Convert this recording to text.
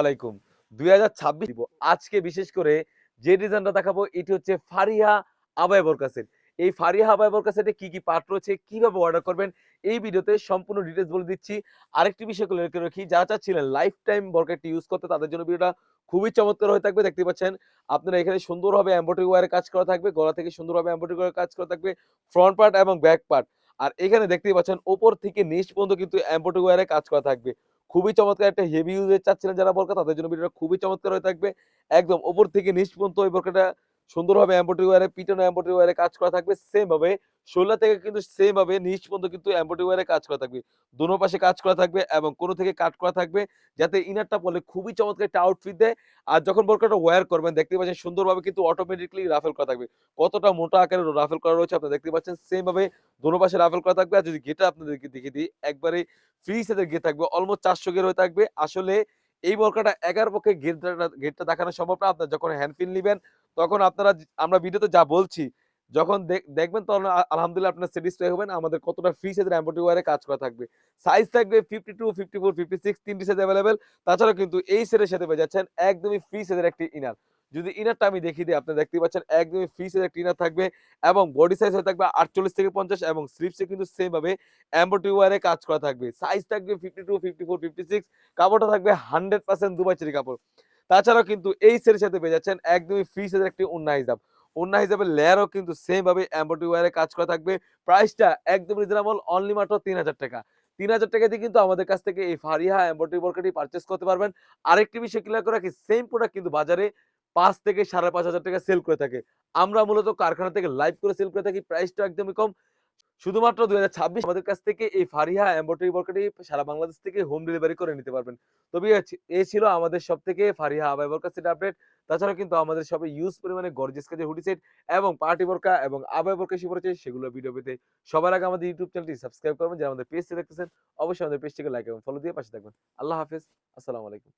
আলাইকুম। দুই হাজার ছাব্বিশ আজকে বিশেষ করে যে ডিজাইনটা দেখাবো, এটি হচ্ছে ফারিয়া আবায় বরকাসের এই ফারিয়া আবায় বরকাসেটে কি কি পার্ট রয়েছে, কীভাবে অর্ডার করবেন, এই ভিডিওতে সম্পূর্ণ ডিটেলস বলে দিচ্ছি। আরেকটি বিষয় করে রেখে যারা চাচ্ছিলেন লাইফ টাইম বরকাটি ইউজ করতে, তাদের জন্য ভিডিওটা খুবই চমৎকার হয়ে থাকবে। দেখতে পাচ্ছেন, আপনারা এখানে সুন্দরভাবে এম্ব্রয়ডারি ওয়ারে কাজ করা থাকবে, গলা থেকে সুন্দরভাবে এম্ব্রয়ডারি ওয়ারে কাজ করা থাকবে ফ্রন্ট পার্ট এবং ব্যাক পার্ট আর এখানে দেখতেই পাচ্ছেন, ওপর থেকে নিচ পর্যন্ত কিন্তু এম্ব্রয়ডারি ওয়ারে কাজ করা থাকবে। খুবই চমৎকার একটা হেভি ইউজের চাচ্ছিলেন যারা বরকা, তাদের জন্য ভিডিওটা খুবই চমৎকার হয়ে থাকবে। একদম ওপর থেকে নিচ পর্যন্ত ওই বোরকাটা সুন্দরভাবে এম্ব্রয়ডারি ওয়ারে পিটনো এম্ব্রয়ডারি ওয়ারে কাজ করা থাকবে। সেম ভাবে শোল্ডার থেকে কিন্তু সেম ভাবে নিচ পর্যন্ত কিন্তু এম্ব্রয়ডারি ওয়ারে কাজ করা থাকবে। দোনো পাশে কাজ করা থাকবে এবং কোনো থেকে কাট করা থাকবে যাতে ইনারটা পড়লে খুবই চমৎকার একটা আউটফিট দেয়। আর যখন বোরকাটা ওয়্যার করবেন, দেখতে পাচ্ছেন সুন্দরভাবে কিন্তু অটোমেটিকলি রাফেল করা থাকবে। কতটা মোটা আকারের রাফেল করা রয়েছে আপনি দেখতে পাচ্ছেন। সেম ভাবে দোনো পাশে রাফেল করা থাকবে। আর যদি গেটা আপনাদেরকে দেখিয়ে দিই, একবারে ফ্রি সাইজের গেট থাকবে। অলমোস্ট চারশো গের হয়ে থাকবে। আসলে এই বরকাটা এগার পক্ষে গেটটা গেটটা দেখানো সম্ভব না। আপনার যখন হ্যান্ড ফিল নিবেন তখন আপনারা আমরা ভিডিওতে যা বলছি, যখন দেখ- দেখবেন তখন আলহামদুলিল্লাহ আপনার স্যাটিসফাই হবেন, আমাদের কতটা ফ্রি সাইজের এম্ব্রয়ডারি ওয়ারে কাজ করা থাকবে। সাইজ থাকবে fifty two fifty four fifty six তিনটি সাইজ অ্যাভেলেবেল তাছাড়াও কিন্তু এই সেটের সাথে পেয়ে যাচ্ছেন একদমই ফ্রি সাইজের একটি ইনার যদি ইনারটা আমি দেখিয়ে দিই আপনি দেখতে পাচ্ছেন একদমই ফ্রি সাইজের একটি ইনার থাকবে এবং বডি সাইজ হয়ে থাকবে আটচল্লিশ থেকে পঞ্চাশ এবং স্লিপসে কিন্তু সেম ভাবে এম্ব্রয়ডারি ওয়ারে কাজ করা থাকবে। সাইজ থাকবে fifty two fifty four fifty six কাপড়টা থাকবে হান্ড্রেড পার্সেন্ট দুবাই চেরি কাপড়। তাছাড়াও কিন্তু এই সেটের সাথে পেয়ে যাচ্ছেন একদমই ফ্রি সাইজের একটি উন্না হিসাব। উন্না হিসাবের লেয়ারও কিন্তু সেম ভাবে এম্ব্রয়ডারি ওয়ারে কাজ করা থাকবে। প্রাইসটা একদম রিজনেবল অনলি মাত্র তিন হাজার টাকা। তিন হাজার টাকা দিয়ে কিন্তু আমাদের কাছ থেকে এই ফারিহা এম্ব্রয়ডারি বোরকাটি পারচেস করতে পারবেন। আরেকটি বিষয় ক্লিয়ার করে রাখি সেম প্রোডাক্ট কিন্তু বাজারে পাঁচ থেকে সাড়ে পাঁচ হাজার টাকা সেল করে থাকে। আমরা মূলত কারখানা থেকে লাইভ করে সেল করে থাকি প্রাইসটা একদমই কম। শুধুমাত্র দুই হাজার ছাব্বিশ আমাদের কাছ থেকে এই ফারিহা এম্ব্রয়ডারি বরকাটি সারা বাংলাদেশ থেকে হোম ডেলিভারি করে নিতে পারবেন। তবে এ ছিল আমাদের সব থেকে ফারিহা আবাই বরকা সেট আপডেট। তাছাড়া কিন্তু আমাদের সবে ইউজ পরিমাণে গর্জেস কাজে হুডি সেট এবং পার্টি বোরকা এবং আবাই বর্কা শিব রয়েছে সেগুলো ভিডিও পেতে। সবার আগে আমাদের ইউটিউব চ্যানেলটি সাবস্ক্রাইব করবেন, যারা আমাদের পেজটি দেখতেছেন, অবশ্যই আমাদের পেজটিকে লাইক এবং ফলো দিয়ে পাশে থাকবেন। আল্লাহ হাফেজ, আসসালামু আলাইকুম।